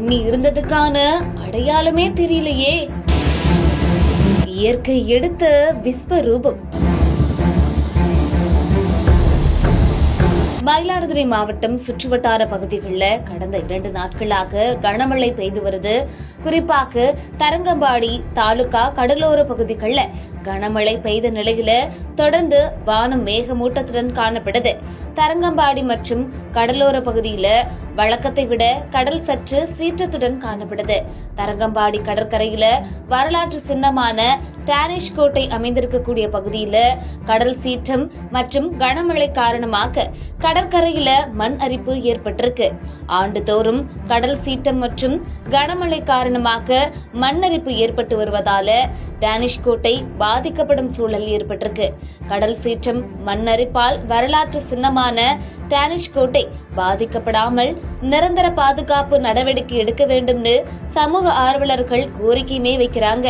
தண்ணி இருந்ததுக்கான அடையாளமே தெரியலையே. இயற்கை எடுத்த விஸ்வரூபம். மயிலாடுதுறை மாவட்டம் சுற்றுவட்டார பகுதிகளில் கடந்த இரண்டு நாட்களாக கனமழை பெய்து வருது. குறிப்பாக தரங்கம்பாடி தாலுகா கடலோர பகுதிகளில் கனமழை பெய்த நிலையில தொடர்ந்து வானம் மேகமூட்டத்துடன் காணப்படுது. தரங்கம்பாடி மற்றும் கடலோர பகுதியில வழக்கத்தை விட கடல் சற்று சீற்றத்துடன் காணப்படுது. தரங்கம்பாடி கடற்கரையில வரலாற்று சின்னமான டானிஷ் கோட்டை அமைந்திருக்கக்கூடிய பகுதியில கடல் சீற்றம் மற்றும் கனமழை காரணமாக கடற்கரையில மண் அரிப்பு ஏற்பட்டிருக்கு. ஆண்டுதோறும் கடல் சீற்றம் மற்றும் கனமழை காரணமாக மண் அரிப்பு ஏற்பட்டு வருவதால டானிஷ் கோட்டை பாதிக்கப்படும் சூழல் ஏற்பட்டிருக்கு. கடல் சீற்றம் மண் அரிப்பால் வரலாற்று சின்னமான டானிஷ் கோட்டை பாதிக்கப்படாமல் நிரந்தர பாதுகாப்பு நடவடிக்கை எடுக்க வேண்டும்னு சமூக ஆர்வலர்கள் கோரிக்கையுமே வைக்கிறாங்க.